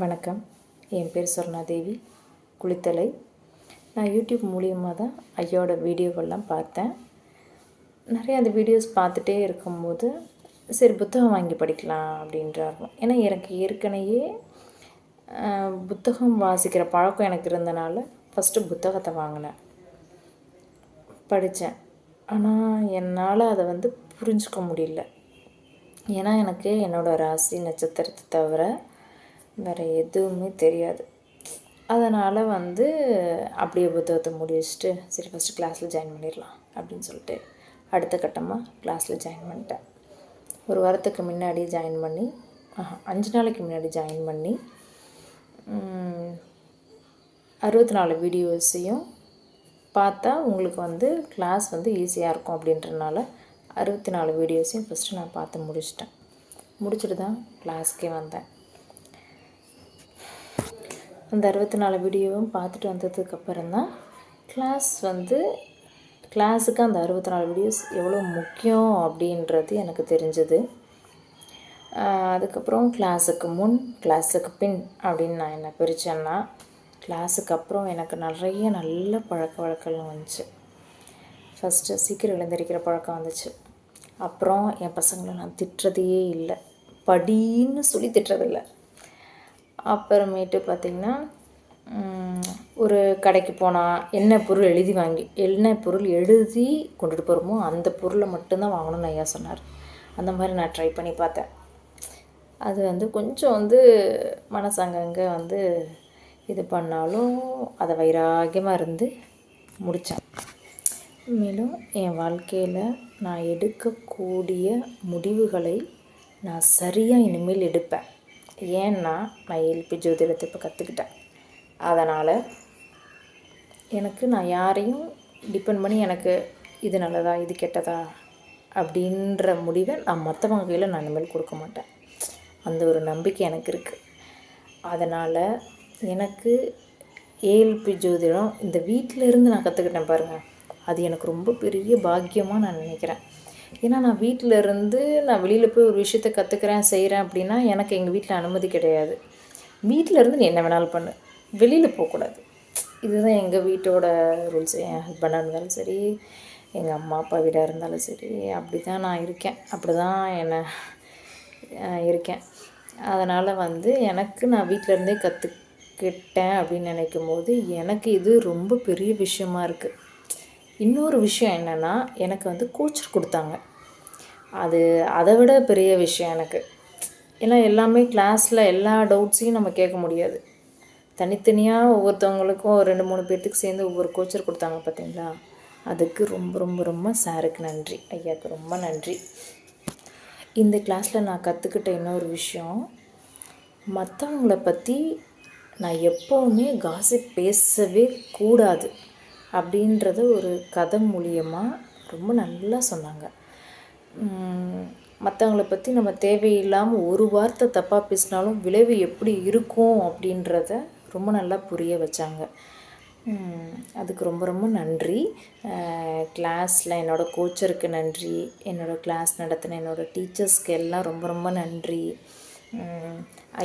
வணக்கம். என் பேர் சொர்ணாதேவி. குளித்தலை. நான் யூடியூப் மூலியமாக தான் ஐயாவோட வீடியோவெல்லாம் பார்த்தேன். நிறைய அந்த வீடியோஸ் பார்த்துட்டே இருக்கும்போது சரி புத்தகம் வாங்கி படிக்கலாம் அப்படின்றாங்க ஏன்னா எனக்கு ஏற்கனவே புத்தகம் வாசிக்கிற பழக்கம் எனக்கு இருந்தனால ஃபஸ்ட்டு புத்தகத்தை வாங்கினேன். படித்தேன். ஆனால் என்னால் அதை வந்து புரிஞ்சுக்க முடியல. ஏன்னா எனக்கு என்னோடய ராசி நட்சத்திரத்தை தவிர வேறு எதுவுமே தெரியாது. அதனால் வந்து அப்படியே புத்தகத்தை முடிச்சுட்டு சரி ஃபஸ்ட்டு கிளாஸில் ஜாயின் பண்ணிடலாம் அப்படின்னு சொல்லிட்டு அடுத்த கட்டமாக கிளாஸில் ஜாயின் பண்ணிட்டேன். ஒரு வாரத்துக்கு முன்னாடி ஜாயின் பண்ணி ஆஹா, அஞ்சு நாளைக்கு முன்னாடி ஜாயின் பண்ணி அறுபத்தி நாலு வீடியோஸையும் பார்த்தா உங்களுக்கு வந்து கிளாஸ் வந்து ஈஸியாக இருக்கும் அப்படின்றனால அறுபத்தி நாலு வீடியோஸையும் ஃபஸ்ட்டு நான் பார்த்து முடிச்சிட்டேன். முடிச்சுட்டு தான் கிளாஸ்க்கே வந்தேன். அந்த அறுபத்தி நாலு வீடியோவும் பார்த்துட்டு வந்ததுக்கப்புறம் தான் கிளாஸ் வந்து கிளாஸுக்கு அந்த அறுபத்தி நாலு வீடியோஸ் எவ்வளோ முக்கியம் அப்படின்றது எனக்கு தெரிஞ்சது. அதுக்கப்புறம் கிளாஸுக்கு முன் கிளாஸுக்கு பின் அப்படின்னு நான் என்ன பிரித்தேன்னா கிளாஸுக்கு அப்புறம் எனக்கு நிறைய நல்ல பழக்க வழக்கம் வந்துச்சு. ஃபஸ்ட்டு சீக்கிரம் எழுந்திரிக்கிற பழக்கம் வந்துச்சு. அப்புறம் என் பசங்களை நான் திட்டுறதே இல்லை. படின்னு சொல்லி திட்டுறதில்லை. அப்புறமேட்டு பார்த்திங்கன்னா ஒரு கடைக்கு போனால் என்ன பொருள் எழுதி வாங்கி என்ன பொருள் எழுதி கொண்டுட்டு போகிறோமோ அந்த பொருளை மட்டும்தான் வாங்கணும்னு ஐயா சொன்னார். அந்த மாதிரி நான் ட்ரை பண்ணி பார்த்தேன். அது வந்து கொஞ்சம் வந்து மனசு அங்கங்கே வந்து இது பண்ணாலும் அதை வைராகியமாக இருந்து முடித்தேன் மேலும் என் வாழ்க்கையில் நான் எடுக்கக்கூடிய முடிவுகளை நான் சரியாக இனிமேல் எடுப்பேன். ஏன்னா நான் எல்பி ஜோதிடத்தை இப்போ கற்றுக்கிட்டேன் அதனால் எனக்கு நான் யாரையும் டிபெண்ட் பண்ணி எனக்கு இது நல்லதா இது கெட்டதா அப்படின்ற முடிவை நான் மற்றவங்க கையில் நான் இனிமேல் கொடுக்க மாட்டேன். அந்த ஒரு நம்பிக்கை எனக்கு இருக்குது அதனால் எனக்கு ஏஎல்பி ஜோதிடம் இந்த வீட்டில் இருந்து நான் கற்றுக்கிட்டேன் பாருங்கள் அது எனக்கு ரொம்ப பெரிய பாக்கியமாக நான் நினைக்கிறேன். ஏன்னா நான் வீட்டில் இருந்து நான் வெளியில் போய் ஒரு விஷயத்த கற்றுக்கிறேன் செய்கிறேன் அப்படின்னா எனக்கு எங்கள் வீட்டில் அனுமதி கிடையாது. வீட்டில் இருந்து நீ என்ன வேணாலும் பண்ணு. வெளியில் போகக்கூடாது. இதுதான் எங்கள் வீட்டோட ரூல்ஸ். என் ஹஸ்பண்டாக இருந்தாலும் சரி எங்கள் அம்மா அப்பா வீடாக இருந்தாலும் சரி அப்படி தான் நான் இருக்கேன். அப்படி தான் என்னை இருக்கேன். அதனால் வந்து எனக்கு நான் வீட்டிலருந்தே கற்றுக்கிட்டேன் அப்படின்னு நினைக்கும் போது எனக்கு இது ரொம்ப பெரிய விஷயமா இருக்குது இன்னொரு விஷயம் என்னென்னா எனக்கு வந்து கோச்சர் கொடுத்தாங்க. அது அதை விட பெரிய விஷயம் எனக்கு. ஏன்னா எல்லாமே கிளாஸில் எல்லா டவுட்ஸையும் நம்ம கேட்க முடியாது. தனித்தனியாக ஒவ்வொருத்தவங்களுக்கும் ரெண்டு மூணு பேர்த்துக்கு சேர்ந்து ஒவ்வொரு கோச்சர் கொடுத்தாங்க பார்த்தீங்களா? அதுக்கு ரொம்ப ரொம்ப ரொம்ப சாருக்கு நன்றி. ஐயாவுக்கு ரொம்ப நன்றி. இந்த கிளாஸில் நான் கற்றுக்கிட்ட இன்னொரு விஷயம் மற்றவங்கள பற்றி நான் எப்போவுமே காசிப் பேசவே கூடாது. அப்படின்றது ஒரு கதை மூலியமாக ரொம்ப நல்லா சொன்னாங்க. மற்றவங்கள பற்றி நம்ம தேவையில்லாமல் ஒரு வார்த்தை தப்பாக பேசினாலும் விளைவு எப்படி இருக்கும் அப்படின்றத ரொம்ப நல்லா புரிய வச்சாங்க. அதுக்கு ரொம்ப ரொம்ப நன்றி. கிளாஸில் என்னோடய கோச்சருக்கு நன்றி. என்னோடய கிளாஸ் நடத்தின என்னோடய டீச்சர்ஸ்க்கு எல்லாம் ரொம்ப ரொம்ப நன்றி.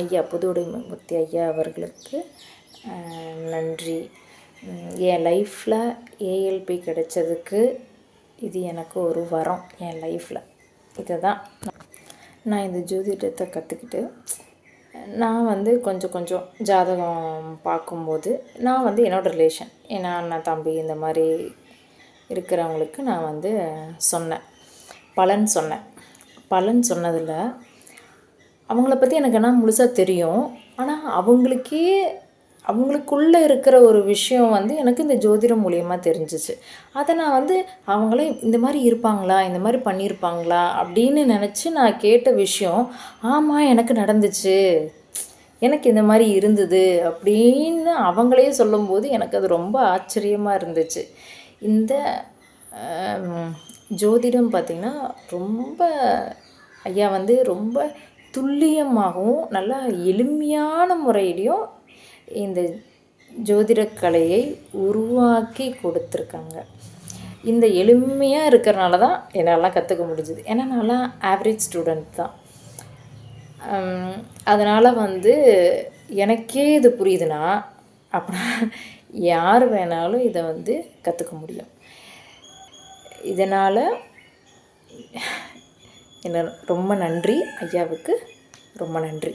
ஐயா ஐயா புதுவுடைமூர்த்தி ஐயா அவர்களுக்கு நன்றி. என் லைஃப்பில் ஏஎல்பி கிடைச்சதுக்கு இது எனக்கு ஒரு வரம் என் லைஃப்பில் இதை தான் நான் இந்த ஜோதிடத்தை கற்றுக்கிட்டு நான் வந்து கொஞ்சம் கொஞ்சம் ஜாதகம் பார்க்கும்போது நான் வந்து என்னோடய ரிலேஷன் ஏன்னா அண்ணன் தம்பி இந்த மாதிரி இருக்கிறவங்களுக்கு நான் வந்து சொன்னேன். பலன் சொன்னேன். பலன் சொன்னதில் அவங்கள பற்றி எனக்கு என்ன முழுசாக தெரியும் ஆனால் அவங்களுக்கே அவங்களுக்குள்ளே இருக்கிற ஒரு விஷயம் வந்து எனக்கு இந்த ஜோதிடம் மூலியமாக தெரிஞ்சிச்சு. அதை நான் வந்து அவங்களே இந்த மாதிரி இருப்பாங்களா? இந்த மாதிரி பண்ணியிருப்பாங்களா அப்படின்னு நினச்சி நான் கேட்ட விஷயம் ஆமாம் எனக்கு நடந்துச்சு. எனக்கு இந்த மாதிரி இருந்தது அப்படின்னு அவங்களே சொல்லும்போது எனக்கு அது ரொம்ப ஆச்சரியமாக இருந்துச்சு. இந்த ஜோதிடம் பார்த்திங்கன்னா ரொம்ப ஐயா வந்து ரொம்ப துல்லியமாகவும் நல்லா எளிமையான முறையிலையும் இந்த ஜோதிடக்கலையை உருவாக்கி கொடுத்துருக்காங்க. இந்த எளிமையாக இருக்கிறனால தான் என்னால் கற்றுக்க முடிஞ்சுது. ஏன்னா நான்லாம் ஆவரேஜ் ஸ்டூடெண்ட் தான். அதனால் வந்து எனக்கே இது புரியுதுன்னா அப்புறம் யார் வேணாலும் இதை வந்து கற்றுக்க முடியும். இதனால் என்ன ரொம்ப நன்றி. ஐயாவுக்கு ரொம்ப நன்றி.